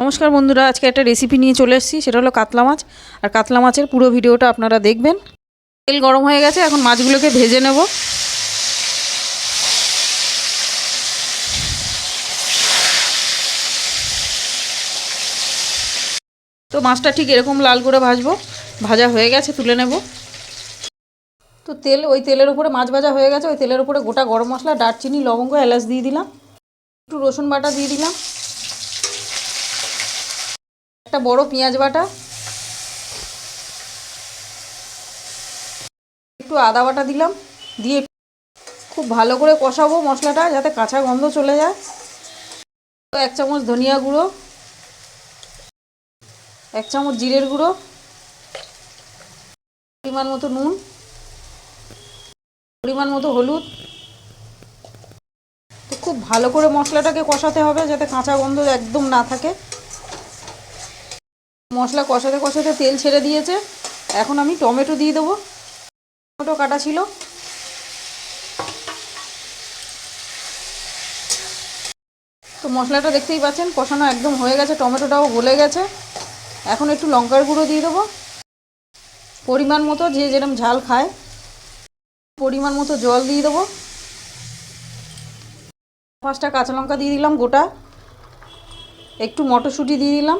নমস্কার বন্ধুরা, আজকে একটা রেসিপি নিয়ে চলে এসেছি, সেটা হলো কাতলা মাছ। আর কাতলা মাছের পুরো ভিডিওটা আপনারা দেখবেন। তেল গরম হয়ে গেছে, এখন মাছগুলোকে ভেজে নেব। তো মাছটা ঠিক এরকম লাল করে ভাজবো, ভাজা হয়ে গেছে, তুলে নেব। তো তেল, ওই তেলের উপরে মাছ ভাজা হয়ে গেছে, ওই তেলের উপরে গোটা গরম মশলা, দারচিনি, লবঙ্গ, এলাচ দিয়ে দিলাম। একটু রসুন বাটা দিয়ে দিলাম। একটা বড় পেঁয়াজ বাটা। একটু আদা বাটা দিলাম। দিয়ে খুব ভালো করে কষাবো মশলাটা যাতে কাঁচা গন্ধ চলে যায়। এক চামচ ধনিয়া গুঁড়ো। এক চামচ জিরের গুঁড়ো। পরিমাণ মতো নুন। পরিমাণ মতো হলুদ। খুব ভালো করে মশলাটাকে কষাতে হবে যাতে কাঁচা গন্ধ একদম না থাকে। মশলা কষাতে কষাতে তেল ছেড়ে দিয়েছে। এখন আমি টমেটো দিয়ে দেবো। টমেটো কাটা ছিল। তো মশলাটা দেখতেই পাচ্ছেন, কষানো একদম হয়ে গেছে, টমেটোটাও গলে গেছে। এখন একটু লঙ্কার গুঁড়ো দিয়ে দেবো। পরিমাণ মতো যে যেরকম ঝাল খায়, পরিমাণ মতো জল দিয়ে দেবো। পাঁচটা কাঁচা লঙ্কা দিয়ে দিলাম গোটা। একটু মটরশুঁটি দিয়ে দিলাম।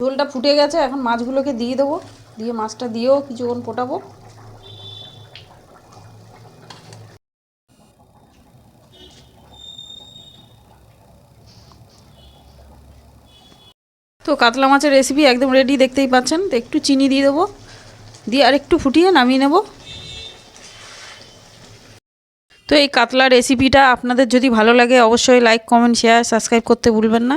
ঝোলটা ফুটে গেছে, এখন মাছগুলোকে দিয়ে দেবো। দিয়ে মাছটা দিয়েও কিছুক্ষণ ফোটাবো। তো কাতলা মাছের রেসিপি একদম রেডি দেখতেই পাচ্ছেন। তো একটু চিনি দিয়ে দেবো। দিয়ে আর একটু ফুটিয়ে নামিয়ে নেব। তো এই কাতলা রেসিপিটা আপনাদের যদি ভালো লাগে, অবশ্যই লাইক কমেন্ট শেয়ার সাবস্ক্রাইব করতে ভুলবেন না।